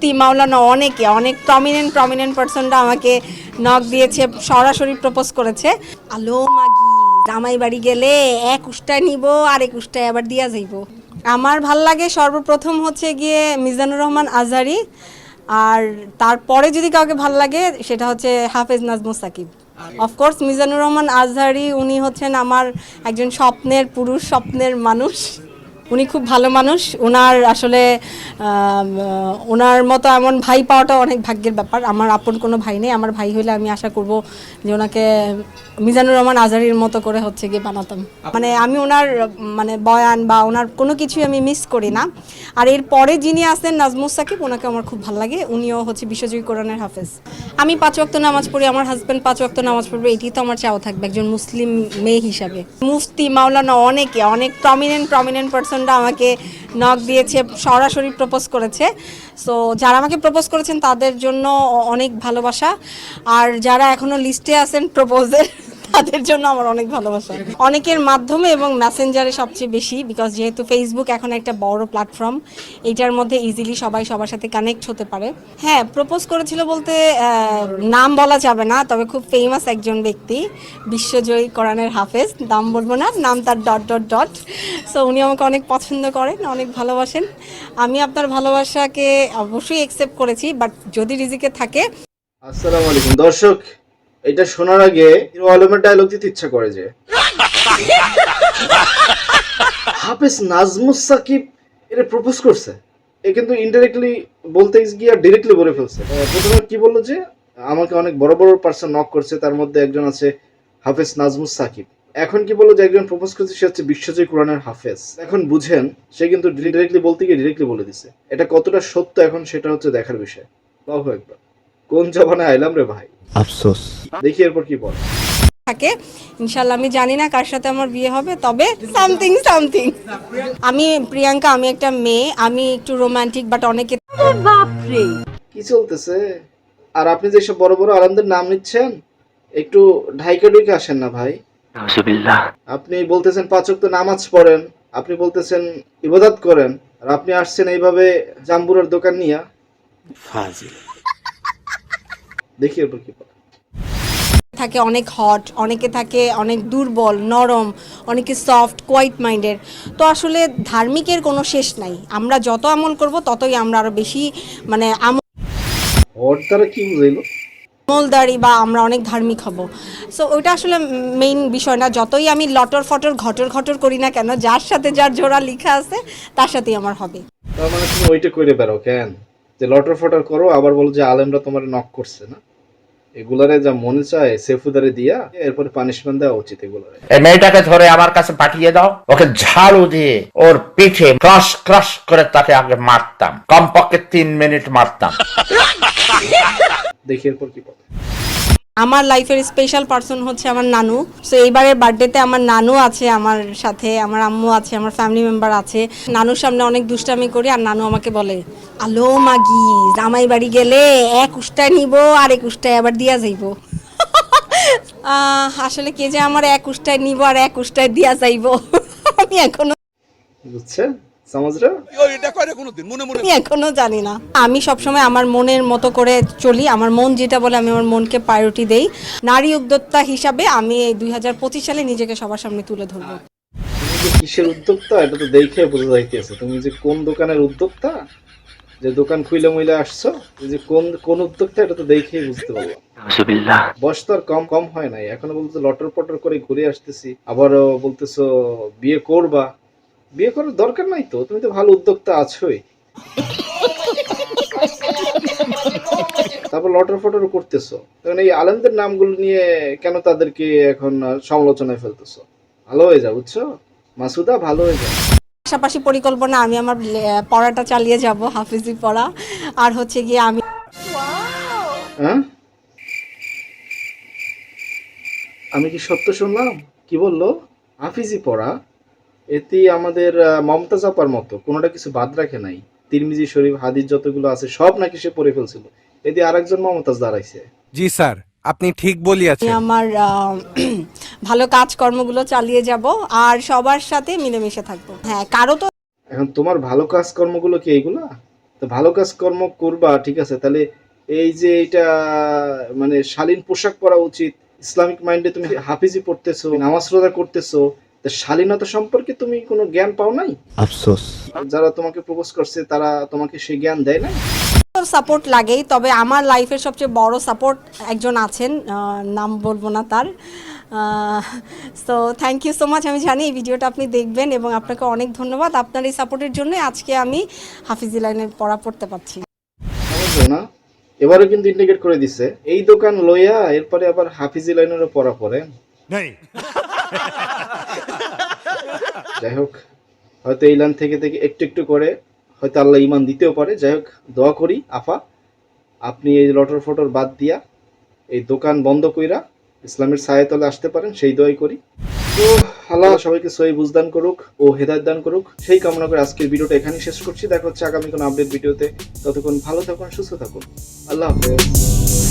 মুফতি মাওলানা অনেকে, অনেক prominent prominent পার্সনরা আমাকে নক দিয়েছে, সরাসরি প্রপোজ করেছে। আলো মাগি, জামাই বাড়ি গেলে এক উষ্টায় নিব আর এক উষ্টায় আবার দিয়া যাইব। আমার ভালো লাগে সর্বপ্রথম হচ্ছে গিয়ে মিজানুর রহমান আজহারি আর তারপরে যদি কাউকে ভালো লাগে, সেটা হচ্ছে হাফেজ নাজমুস সাকিব। অফকোর্স মিজানুর রহমান আজহারি উনি হচ্ছেন আমার একজন স্বপ্নের পুরুষ, স্বপ্নের মানুষ। উনি খুব ভালো মানুষ। ওনার আসলে ওনার মতো এমন ভাই পাওয়াটা অনেক ভাগ্যের ব্যাপার। আমার আপন কোনো ভাই নেই। আমার ভাই হলে আমি আশা করব যে ওনাকে মিজানুর রহমান আজারির মতো করে হচ্ছে গিয়ে বানাতাম। মানে আমি ওনার মানে বয়ান বা ওনার কোনো কিছুই আমি মিস করি না। আর এর পরে যিনি আসেন নাজমুস সাকিব ওনাকে আমার খুব ভালো লাগে। উনিও হচ্ছে বিশ্বজয়ী কোরআনের হাফেজ। আমি পাঁচ ওয়াক্ত নামাজ পড়ি আমার হাজব্যান্ড পাঁচ ওয়াক্ত নামাজ পড়বে। এটি তো আমার চাওয়া থাকবে একজন মুসলিম মেয়ে হিসাবে। মুফতি মাওলানা অনেকে অনেক প্রমিনেন্ট প্রমিনেন্ট পার্সনরা আমাকে নক দিয়েছে, সরাসরি প্রপোজ করেছে। সো যারা আমাকে প্রপোজ করেছেন, তাদের জন্য অনেক ভালোবাসা। আর যারা এখনও লিস্টে আছেন প্রপোজের তাদের জন্য আমার অনেক ভালোবাসা। অনেকের মাধ্যমে এবং মেসেঞ্জারে সবচেয়ে বেশি বিকজ যেহেতু ফেসবুক এখন একটা বড় প্ল্যাটফর্ম এটার মধ্যে ইজিলি সবাই সবার সাথে কানেক্ট হতে পারে। হ্যাঁ প্রপোজ করেছিল বলতে নাম বলা যাবে না, তবে খুব ফেমাস একজন ব্যক্তি, বিশ্বজয়ী কোরআনের হাফেজ। নাম বলব না, নাম তার ডট ডট ডট সো উনি আমাকে অনেক পছন্দ করেন, অনেক ভালোবাসেন। আমি আপনার ভালোবাসাকে অবশ্যই অ্যাকসেপ্ট করেছি বাট যদি রিজিকে থাকে আসসালামু আলাইকুম। দর্শক এটা শোনার আগে হিরো আলমের ডায়লগ দিতে ইচ্ছা করে যে, হাফেজ নাজমুস সাকিব এটা প্রপোজ করছে। এ কিন্তু ইনডাইরেক্টলি বলতে গিয়ে ডিরেক্টলি বলে ফেলছে। প্রথমে কি বলল যে, আমাকে অনেক বড় বড় পার্সন নক করছে, তার মধ্যে একজন আছে হাফেজ নাজমুস সাকিব। এখন কি বলল যে, একজন প্রপোজ করছে, সে হচ্ছে বিশ্বজয় কোরআনের হাফেজ। এখন বুঝেন, সে কিন্তু ডিরেক্টলি বলতে গিয়ে ডিরেক্টলি বলে দিছে। এটা কতটা সত্য এখন সেটা হচ্ছে দেখার বিষয়। বাহু একবার কোন জবানে আইলাম রে ভাই? আফসোস। দেখি এরপর কি বল। থাকে। ইনশাল্লাহ আমি জানি না কার সাথে আমার বিয়ে হবে তবে সামথিং সামথিং আমি প্রিয়াঙ্কা আমি একটা মেয়ে আমি একটু রোমান্টিক বাট অনেকে কি চলতেছে? আর আপনি যে সব বড় বড় আলমদের নাম নিচ্ছেন একটু ঢাইকা ডুইকে আসেন না ভাই। আপনি বলতেছেন পাঁচক তো নামাজ পড়েন আপনি বলতেছেন ইবাদত করেন আর আপনি আসছেন এইভাবে জাম্বুরের দোকান নিয়া। ফাজিল। দেখি এরপর কি বল। থাকে অনেক হট অনেকে থাকে অনেক দুর্বল নরম অনেকে সফট কোয়াইট মাইন্ডের তো আসলে ধার্মিকের কোনো শেষ নাই। আমরা যত আমল করব ততই আমরা আরও বেশি মানে ওর দ্বারা কি বুঝাইলো? আমলদারি বা আমরা অনেক ধার্মিক হব। সো ওইটা আসলে মেইন বিষয় না। যতই আমি লটর ফটর ঘটর ঘটর করি না কেন যার সাথে যার জোড়া লেখা আছে তার সাথেই আমার হবে। তার মানে তুমি ওইটা করে বেরো কেন? যে লটর ফটর করো আবার বলো যে আলেমরা তোমার নক করছে না? এগুলারে যা মনে চায় সেফুদারে দিয়া এরপরে পানিশমেন্ট দেওয়া উচিত এগুলারে। এই মেয়েটাকে ধরে আমার কাছে পাঠিয়ে দাও ওকে ঝাড়ু দিয়ে ওর পিঠে ক্রাশ ক্রাশ করে তাকে আগে মারতাম কমপক্ষে তিন মিনিট মারতাম। দেখি এরপর কি বল। আমার লাইফের স্পেশাল পার্সন হচ্ছে আমার নানু। সো এইবারের বার্থডেতে আমার নানু আছে আমার সাথে, আমার আম্মু আছে, আমার ফ্যামিলি মেম্বার আছে। নানুর সামনে অনেক দুষ্টামি করি আর নানু আমাকে বলে, আলো মাগি, জামাই বাড়ি গেলে এক উষ্টায় নিব আর এক উষ্টায় আবার দিয়া যাইব। আসলে কে যে আমার এক উষ্টায় নিব আর এক উষ্টায় দিয়া যাইব, আমি এখনও বুঝছেন? এখনও জানি না। আমি সবসময় আমার মনের মতো করে চলি। আমার মন যেটা বলে আমি আমার মনকে প্রায়োরিটি দেই। নারী উদ্যোক্তা হিসাবে আমি এই দুই সালে নিজেকে সবার সামনে তুলে ধরবো। কিসের উদ্যোক্তা এটা তো দেখে বোঝা যাইতেছে। তুমি যে কোন দোকানের উদ্যোক্তা যে দোকান খুইলে মুইলে আসছো যে কোন কোন উদ্যোক্তা এটা তো দেখেই বুঝতে পারব। বয়স তো আর কম কম হয় নাই। এখনও বলতে লটর পটর করে ঘুরে আসতেছি। আবারও বলতেছো বিয়ে করবা। বিয়ে করার দরকার নাই তো? তুমি তো ভালো উদ্যোক্তা আছোই। তারপর লটার ফটর করতেছো। তখন এই আলেমদের নামগুলো নিয়ে কেন তাদেরকে এখন সমালোচনায় ফেলতেছো? ভালো হয়ে যাও বুঝছ? মাসুদা ভালো হয়ে যাও। পাশাপাশি পরিকল্পনা আমি আমার পড়াটা চালিয়ে যাব হাফিজি পড়া। আর হচ্ছে গিয়ে আমি হ্যাঁ? আমি কি সত্য শুনলাম? কি বলল? হাফিজি পড়া? এতে আমাদের মমতাজ আপার মতো কোনোটা কিছু বাদ রাখে নাই। তিরমিজি শরীফ হাদিস যতগুলো আছে সব নাকি সে পড়ে ফেলছিল। এতে আরেকজন মমতাজ দাঁড়াইছে। জি স্যার আপনি ঠিক আমি বলিয়াছেন আমার ভালো কাজকর্মগুলো চালিয়ে যাব আর সবার সাথে মিলেমিশে থাকব। হ্যাঁ কারও তো এখন তোমার ভালো কাজকর্মগুলো কি এইগুলা? তো ভালো কাজ কর্ম করবা ঠিক আছে তাহলে এই যে এটা মানে শালীন পোশাক পরা উচিত ইসলামিক মাইন্ডে তুমি হাফিজি পড়তেছো নামাজ রোজা করতেছো শালীনতা সম্পর্কে তুমি কোনো জ্ঞান পাও নাই? আফসোস। যারা তোমাকে প্রপোজ করছে তারা তোমাকে সেই জ্ঞান দেয় না সাপোর্ট লাগেই তবে আমার লাইফের সবচেয়ে বড় সাপোর্ট একজন আছেন নাম বলব না তার। So thank you so much আমি জানি এই ভিডিওটা আপনি দেখবেন এবং আপনাকে অনেক ধন্যবাদ। আপনার এই সাপোর্টের জন্য আজকে আমি হাফিজি লাইনে পড়া পড়তে পারছি। না? এবারও কিন্তু ইন্ডিকেট করে দিছে। এই দোকান লইয়া এরপরে আবার হাফিজি লাইনেরও পড়া পড়ে। যাই হোক, হয়তো এই লাইন থেকে থেকে একটু একটু করে হয়তো আল্লাহ ইমান দিতেও পারে। যাই হোক, দোয়া করি, আফা, আপনি এই লটর ফটর বাদ দিয়া এই দোকান বন্ধ কইরা ইসলামের সায়াতলে আসতে পারেন, সেই দোয়াই করি। তো আল্লাহ সবাইকে সহি বুঝদান করুক ও হেদায়ত দান করুক। সেই কামনা করে আজকের ভিডিওটা এখানেই শেষ করছি। দেখা হচ্ছে আগামী কোনো আপডেট ভিডিওতে। ততক্ষণ ভালো থাকুন, সুস্থ থাকুন। আল্লাহ হাফেজ।